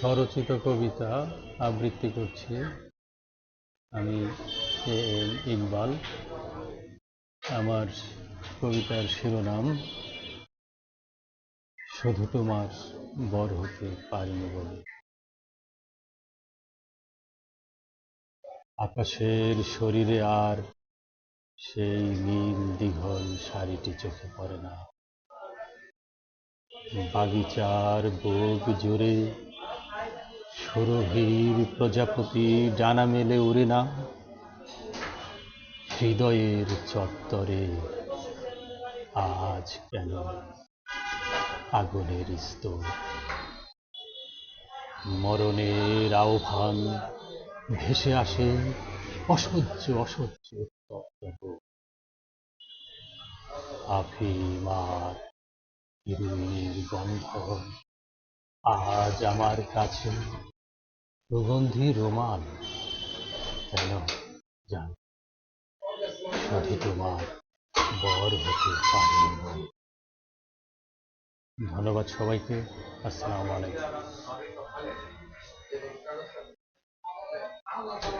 স্বরচিত কবিতা আবৃত্তি করছি। আমি এম ইকবাল। আমার কবিতার শিরোনাম, শুধু তোমার বর হতে পারিনি বলে। আকাশের শরীরে আর সেই নীল দীঘল শাড়িটি চোখে পড়ে না। বাগিচার বুক জুড়ে সুরভীর প্রজাপতি ডানা মেলে উড়ে না হৃদয়ের চত্বরে আজ কেন আগুনের স্তর মরণের আহ্বান ভেসে আসে অসহ্য অসহ্য উত্তপ্ত বুক। আফিম আর হিরোইনের গন্ধ আজ আমার কাছে সুগন্ধি রোমান কেন? জান। সাথে তোমার বর হতে পারিনি ধন্যবাদ সবাইকে। আসসালামু আলাইকুম।